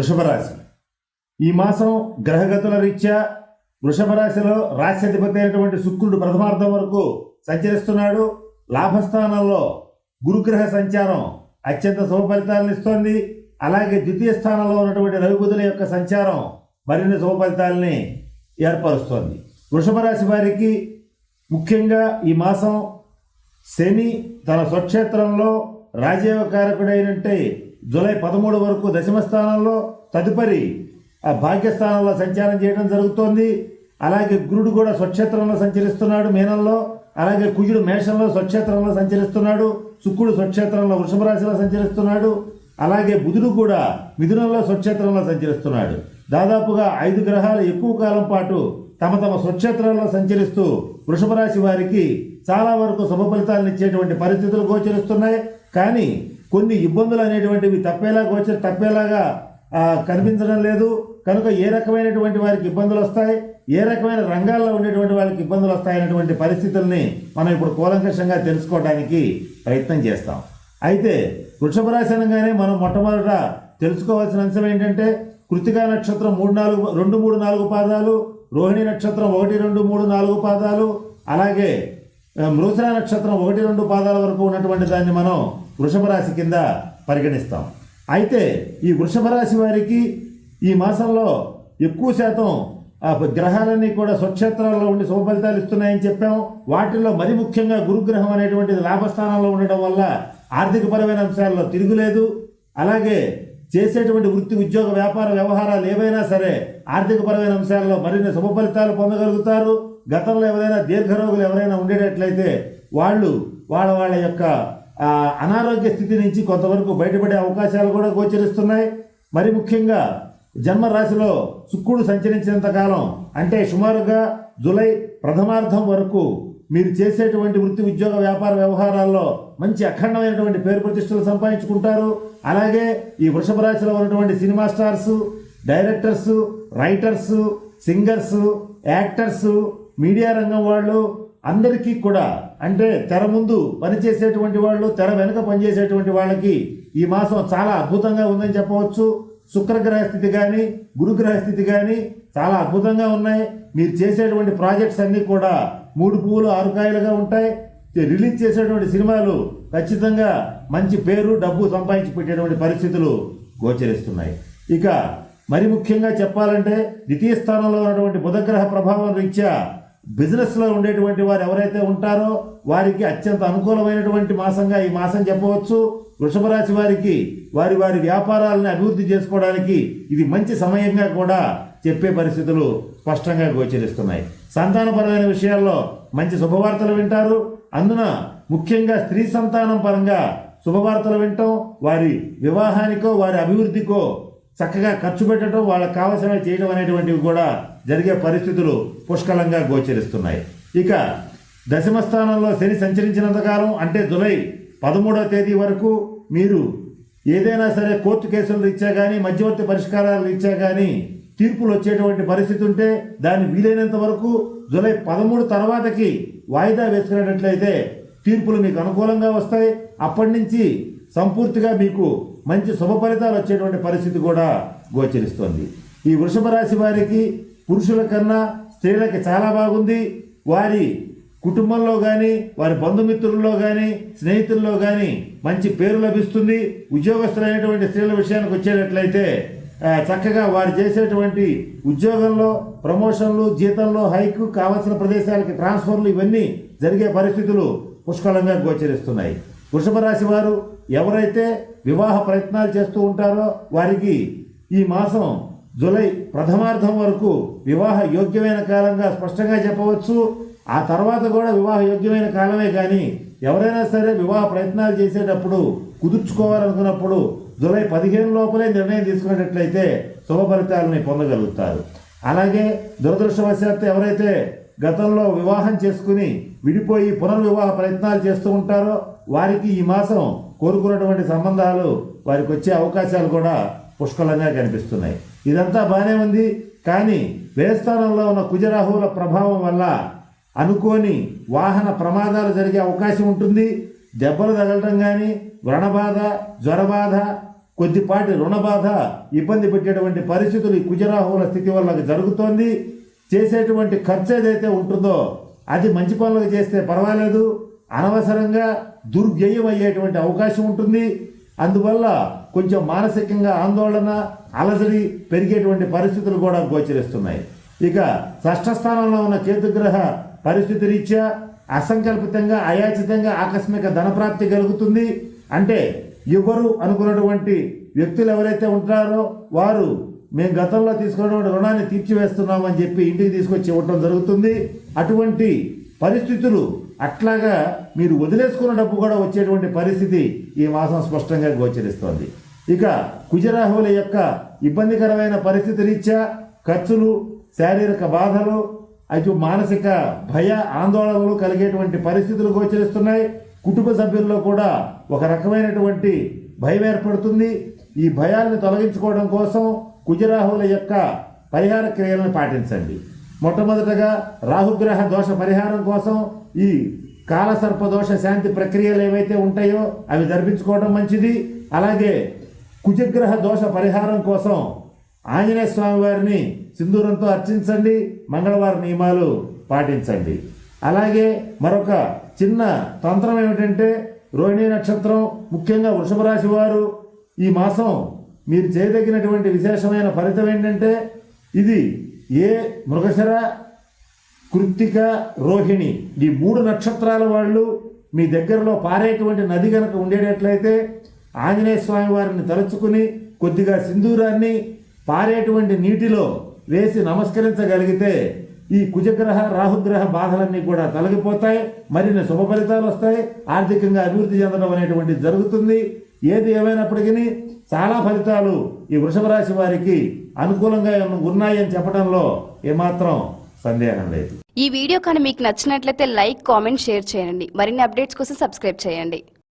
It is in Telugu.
వృషభ రాశి ఈ మాసం గ్రహగతుల రీత్యా వృషభ రాశిలో రాశ్యాధిపతి అయినటువంటి శుక్రుడు ప్రథమార్థం వరకు సంచరిస్తున్నాడు. లాభస్థానంలో గురుగ్రహ సంచారం అత్యంత శుభ ఫలితాలను ఇస్తోంది. అలాగే ద్వితీయ స్థానంలో ఉన్నటువంటి రవిబుధుల యొక్క సంచారం మరిన్ని శుభ ఫలితాలని ఏర్పరుస్తోంది. వృషభ రాశి వారికి ముఖ్యంగా ఈ మాసం శని తన స్వక్షేత్రంలో రాజీవ కారకుడైనట్టే జూలై పదమూడు వరకు దశమ స్థానంలో తదుపరి భాగ్యస్థానంలో సంచారం చేయడం జరుగుతోంది. అలాగే గురుడు కూడా స్వక్షేత్రంలో సంచరిస్తున్నాడు మీనంలో. అలాగే కుజుడు మేషంలో స్వక్షేత్రంలో సంచరిస్తున్నాడు. శుక్రుడు స్వక్షేత్రంలో వృషభ రాశిలో సంచరిస్తున్నాడు. అలాగే బుధుడు కూడా మిథునంలో స్వక్షేత్రంలో సంచరిస్తున్నాడు. దాదాపుగా ఐదు గ్రహాలు ఎక్కువ కాలం పాటు తమ తమ స్వక్షేత్రంలో సంచరిస్తూ వృషభ రాశి వారికి చాలా వరకు శుభ ఫలితాలను ఇచ్చేటువంటి పరిస్థితులు గోచరిస్తున్నాయి. కానీ కొన్ని ఇబ్బందులు అనేటువంటివి తప్పేలా గోచర తప్పేలాగా కనిపించడం లేదు. కనుక ఏ రకమైనటువంటి వారికి ఇబ్బందులు వస్తాయి? ఏ రకమైన రంగాల్లో ఉండేటువంటి వాళ్ళకి ఇబ్బందులు వస్తాయనేటువంటి పరిస్థితుల్ని మనం ఇప్పుడు కూలంకషంగా తెలుసుకోవడానికి ప్రయత్నం చేస్తాం. అయితే వృషభ రాశి అనగానే మనం మొట్టమొదట తెలుసుకోవాల్సిన అంశం ఏంటంటే కృతికా నక్షత్రం మూడు నాలుగు రెండు మూడు నాలుగు పాదాలు రోహిణి నక్షత్రం ఒకటి రెండు మూడు నాలుగు పాదాలు అలాగే ఆ, నక్షత్రం ఒకటి రెండు పాదాల వరకు ఉన్నటువంటి దాన్ని మనం వృషభ రాశి కింద పరిగణిస్తాం. అయితే ఈ వృషభ రాశి వారికి ఈ మాసంలో ఎక్కువ శాతం ఆ గ్రహాలన్నీ కూడా స్వక్షేత్రాల్లో ఉండి శుభఫలితాలు ఇస్తున్నాయని చెప్పాం. వాటిల్లో మరి ముఖ్యంగా గురుగ్రహం అనేటువంటిది లాభస్థానంలో ఉండడం వల్ల ఆర్థికపరమైన అంశాల్లో తిరుగులేదు అలాగే చేసేటువంటి వృత్తి ఉద్యోగ వ్యాపార వ్యవహారాలు ఏవైనా సరే ఆర్థికపరమైన అంశాల్లో మరిన్ని శుభ ఫలితాలు పొందగలుగుతారు. గతంలో ఎవరైనా దీర్ఘరోగులు ఎవరైనా ఉండేటట్లయితే వాళ్ళు వాళ్ళ వాళ్ళ యొక్క అనారోగ్య స్థితి నుంచి కొంతవరకు బయటపడే అవకాశాలు కూడా గోచరిస్తున్నాయి. మరి ముఖ్యంగా జన్మ రాశిలో శుక్రుడు సంచరించినంత కాలం అంటే సుమారుగా జూలై ప్రథమార్థం వరకు మీరు చేసేటువంటి వృత్తి ఉద్యోగ వ్యాపార వ్యవహారాల్లో మంచి అఖండమైనటువంటి పేరు ప్రతిష్టలు సంపాదించుకుంటారు. అలాగే ఈ వృషభ రాశిలో ఉన్నటువంటి cinema stars directors writers singers actors media రంగం వాళ్ళు అందరికీ కూడా అంటే తెర ముందు పనిచేసేటువంటి వాళ్ళు తెర వెనుక పనిచేసేటువంటి వాళ్ళకి ఈ మాసం చాలా అద్భుతంగా ఉందని చెప్పవచ్చు. శుక్రగ్రహ స్థితి కానీ గురుగ్రహ స్థితి కానీ చాలా అద్భుతంగా ఉన్నాయి. మీరు చేసేటువంటి ప్రాజెక్ట్స్ అన్నీ కూడా మూడు పువ్వులు ఆరు కాయలుగా ఉంటాయి. రిలీజ్ చేసేటువంటి సినిమాలు ఖచ్చితంగా మంచి పేరు డబ్బు సంపాదించి పెట్టేటువంటి పరిస్థితులు గోచరిస్తున్నాయి. ఇక మరి ముఖ్యంగా చెప్పాలంటే ద్వితీయ స్థానంలో ఉన్నటువంటి బుధగ్రహ ప్రభావం రీత్యా బిజినెస్లో ఉండేటువంటి వారు ఎవరైతే ఉంటారో వారికి అత్యంత అనుకూలమైనటువంటి మాసంగా ఈ మాసం చెప్పవచ్చు. వృషభ రాశి వారికి వారి వారి వ్యాపారాలను అభివృద్ధి చేసుకోవడానికి ఇది మంచి సమయంగా కూడా చెప్పే పరిస్థితులు స్పష్టంగా గోచరిస్తున్నాయి. సంతానపరమైన విషయాల్లో మంచి శుభవార్తలు వింటారు. అందున ముఖ్యంగా స్త్రీ సంతానం పరంగా శుభవార్తలు వింటాం. వారి వివాహానికో వారి అభివృద్ధికో చక్కగా ఖర్చు పెట్టడం వాళ్ళకి కావలసినవి చేయడం అనేటువంటివి కూడా జరిగే పరిస్థితులు పుష్కలంగా గోచరిస్తున్నాయి. ఇక దశమ స్థానంలో శని సంచరించినంతకాలం అంటే జులై పదమూడవ తేదీ వరకు మీరు ఏదైనా సరే కోర్టు కేసులు ఇచ్చా కానీ మధ్యవర్తి పరిష్కారాలు ఇచ్చా కానీ తీర్పులు వచ్చేటువంటి పరిస్థితి ఉంటే దాన్ని వీలైనంత వరకు జూలై పదమూడు తర్వాతకి వాయిదా వేసుకునేటట్లయితే తీర్పులు మీకు అనుకూలంగా వస్తాయి. అప్పటి నుంచి సంపూర్తిగా మీకు మంచి శుభ ఫలితాలు వచ్చేటువంటి పరిస్థితి కూడా గోచరిస్తోంది. ఈ వృషభ రాశి వారికి పురుషుల కన్నా స్త్రీలకి చాలా బాగుంది. వారి కుటుంబంలో కానీ వారి బంధుమిత్రుల్లో కానీ స్నేహితుల్లో కానీ మంచి పేరు లభిస్తుంది. ఉద్యోగస్తులైనటువంటి స్త్రీల విషయానికి వచ్చేటట్లయితే చక్కగా వారు చేసేటువంటి ఉద్యోగంలో ప్రమోషన్లు జీతంలో హైక్ కావలసిన ప్రదేశాలకి ట్రాన్స్ఫర్లు ఇవన్నీ జరిగే పరిస్థితులు పుష్కలంగా గోచరిస్తున్నాయి. వృషభ రాశి వారు ఎవరైతే వివాహ ప్రయత్నాలు చేస్తూ ఉంటారో వారికి ఈ మాసం జూలై ప్రథమార్థం వరకు వివాహ యోగ్యమైన కాలంగా స్పష్టంగా చెప్పవచ్చు. ఆ తర్వాత కూడా వివాహ యోగ్యమైన కాలమే కానీ ఎవరైనా సరే వివాహ ప్రయత్నాలు చేసేటప్పుడు కుదుర్చుకోవాలనుకున్నప్పుడు జూలై పదిహేను లోపలే నిర్ణయం తీసుకునేటట్లయితే శుభ ఫలితాలని పొందగలుగుతారు. అలాగే దురదృష్టవశాత్తు ఎవరైతే గతంలో వివాహం చేసుకుని విడిపోయి పునర్వివాహ ప్రయత్నాలు చేస్తూ ఉంటారో వారికి ఈ మాసం కోరుకున్నటువంటి సంబంధాలు వారికి వచ్చే అవకాశాలు కూడా పుష్కలంగా కనిపిస్తున్నాయి. ఇదంతా బాగానే ఉంది కానీ వేస్థానంలో ఉన్న కుజరాహువుల ప్రభావం వల్ల అనుకోని వాహన ప్రమాదాలు జరిగే అవకాశం ఉంటుంది. దెబ్బలు తగలటం కానీ వ్రణబాధ జ్వరబాధ కొద్దిపాటి రుణబాధ ఇబ్బంది పెట్టేటువంటి పరిస్థితులు ఈ కుజరాహువుల స్థితి వల్ల జరుగుతోంది. చేసేటువంటి ఖర్చు ఏదైతే ఉంటుందో అది మంచి పనులకు చేస్తే పర్వాలేదు. అనవసరంగా దుర్వ్యయం అయ్యేటువంటి అవకాశం ఉంటుంది. అందువల్ల కొంచెం మానసికంగా ఆందోళన అలజడి పెరిగేటువంటి పరిస్థితులు కూడా గోచరిస్తున్నాయి. ఇక షష్ఠ స్థానంలో ఉన్న కేతుగ్రహ పరిస్థితి రీత్యా అసంకల్పితంగా అయాచితంగా ఆకస్మిక ధనప్రాప్తి కలుగుతుంది. అంటే ఎవరు అనుకున్నటువంటి వ్యక్తులు ఎవరైతే ఉంటారో వారు మేము గతంలో తీసుకున్నటువంటి రుణాన్ని తీర్చివేస్తున్నామని చెప్పి ఇంటికి తీసుకొచ్చి ఇవ్వటం జరుగుతుంది. అటువంటి పరిస్థితులు అట్లాగా మీరు వదిలేసుకున్న డబ్బు కూడా వచ్చేటువంటి పరిస్థితి ఈ మాసం స్పష్టంగా గోచరిస్తోంది. ఇక కుజరాహువుల యొక్క ఇబ్బందికరమైన పరిస్థితి రీత్యా ఖర్చులు శారీరక బాధలు అయితే మానసిక భయ ఆందోళనలు కలిగేటువంటి పరిస్థితులు గోచరిస్తున్నాయి. కుటుంబ సభ్యుల్లో కూడా ఒక రకమైనటువంటి భయం ఏర్పడుతుంది. ఈ భయాలను తొలగించుకోవడం కోసం కుజరాహువుల యొక్క పరిహార క్రియలను పాటించండి. మొట్టమొదటగా రాహుగ్రహ దోష పరిహారం కోసం ఈ కాలసర్ప దోష శాంతి ప్రక్రియలు ఏవైతే ఉంటాయో అవి జరిపించుకోవడం మంచిది. అలాగే కుజగ్రహ దోష పరిహారం కోసం ఆంజనేయ స్వామి వారిని సింధూరంతో అర్చించండి. మంగళవార నియమాలు పాటించండి. అలాగే మరొక చిన్న తంత్రం ఏమిటంటే రోహిణీ నక్షత్రం ముఖ్యంగా వృషభ రాశి వారు ఈ మాసం మీరు చేయదగినటువంటి విశేషమైన ఫలితం ఏంటంటే ఇది ఏ మృగశర కృత్తిక రోహిణి ఈ మూడు నక్షత్రాల వాళ్ళు మీ దగ్గరలో పారేటువంటి నది కనుక ఉండేటట్లయితే ఆంజనేయ స్వామి వారిని తలుచుకుని కొద్దిగా సింధూరాన్ని పారేటువంటి నీటిలో వేసి నమస్కరించగలిగితే ఈ కుజగ్రహ రాహుగ్రహ బాధలన్నీ కూడా తొలగిపోతాయి. మరిన్ని శుభ ఫలితాలు వస్తాయి. ఆర్థికంగా అభివృద్ధి చెందడం అనేటువంటిది జరుగుతుంది. ఏది ఏమైనప్పటికీ చాలా ఫలితాలు ఈ వృషభ రాశి వారికి అనుకూలంగా ఉన్నాయని చెప్పడంలో ఏమాత్రం సందేహం లేదు. ఈ వీడియో కానీ మీకు నచ్చినట్లయితే లైక్ కామెంట్ షేర్ చేయండి. మరిన్ని అప్డేట్స్ కోసం సబ్స్క్రైబ్ చేయండి.